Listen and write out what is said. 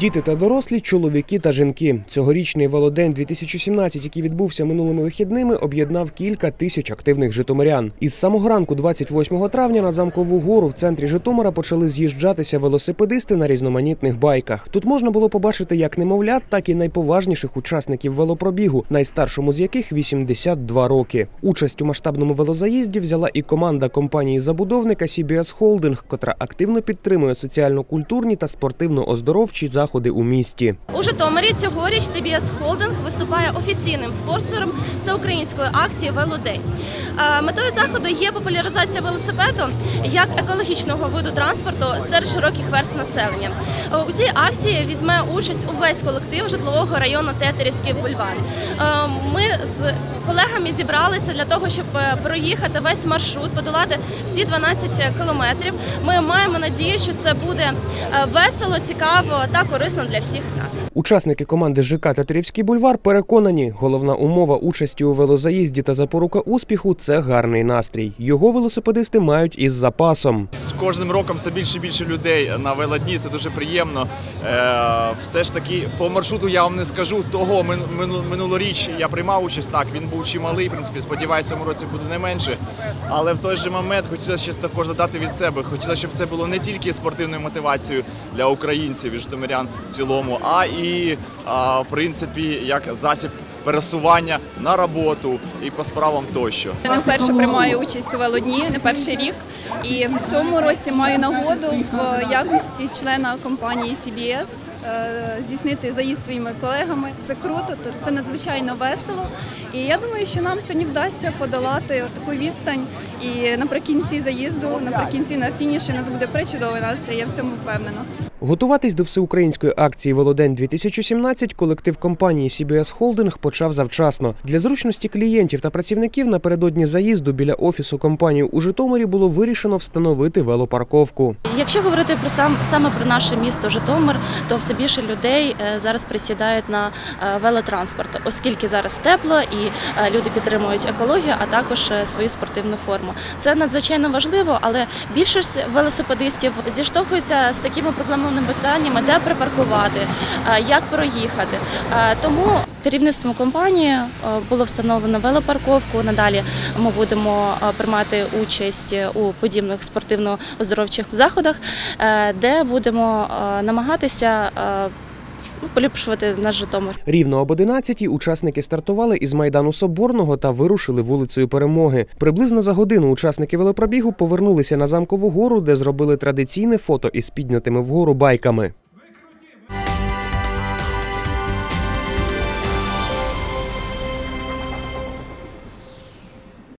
Діти та дорослі, чоловіки та жінки. Цьогорічний велодень 2017, який відбувся минулими вихідними, об'єднав кілька тисяч активних житомирян. Із самого ранку, 28 травня, на замкову гору в центрі Житомира почали з'їжджатися велосипедисти на різноманітних байках. Тут можна було побачити як немовлят, так і найповажніших учасників велопробігу, найстаршому з яких 82 роки. Участь у масштабному велозаїзді взяла і команда компанії забудовника CBS Holding, котра активно підтримує соціально-культурні та спортивно-оздоровчі заходи у місті. У Житомирі цьогоріч CBS Holding виступає офіційним спонсором всеукраїнської акції Велодень. Е, Метою заходу є популяризація велосипеду як екологічного виду транспорту серед широких верст населення. Е, У цій акції візьме участь увесь колектив житлового району Тетерівський бульвар. Е, Ми з колегами зібралися для того, щоб проїхати весь маршрут, подолати всі 12 кілометрів. Ми маємо надію, що це буде весело, цікаво та корисно для всіх нас. Учасники команди ЖК Тетерівський бульвар переконані, головна умова участі у велозаїзді та запорука успіху це гарний настрій. Його велосипедисти мають із запасом. З кожним роком все більше і більше людей на велодні. Це дуже приємно. Е, все ж таки, по маршруту я вам не скажу. Того мин- мину- минулоріч я приймав участь. Так, він був чималий. В принципі, сподіваюся, в цьому році буде не менше. Але в той же момент хотілося ще також додати від себе. Хотілося, щоб це було не тільки спортивною мотивацією для українців і житомирян в цілому, а і в принципі як засіб пересування на роботу і по справам тощо. Я не вперше приймаю участь у велодні, не перший рік. І в цьому році маю нагоду в якості члена компанії CBS е, здійснити заїзд своїми колегами. Це круто, це надзвичайно весело. І я думаю, що нам сьогодні вдасться подолати таку відстань. І наприкінці заїзду, наприкінці на фініші у нас буде причудовий настрій. Я в цьому впевнена. Готуватись до всеукраїнської акції Велодень 2017 колектив компанії CBS Holding почав завчасно. Для зручності клієнтів та працівників напередодні заїзду біля офісу компанії у Житомирі було вирішено встановити велопарковку. Якщо говорити про сам саме про наше місто Житомир, то все більше людей е, зараз присідають на е, велотранспорт, оскільки зараз тепло і е, люди підтримують екологію, а також свою спортивну форму. Це надзвичайно важливо, але більшість велосипедистів зіштовхуються з такими проблемними питаннями, де припаркувати, е, як проїхати. Е, Тому керівництвом компанії е, було встановлено велопарковку. Надалі ми будемо приймати участь у подібних спортивно-оздоровчих заходах, де будемо намагатися поліпшувати наш Житомир. Рівно об 11-й учасники стартували із майдану Соборного та вирушили вулицею Перемоги. Приблизно за годину учасники велопробігу повернулися на замкову гору, де зробили традиційне фото із піднятими вгору байками.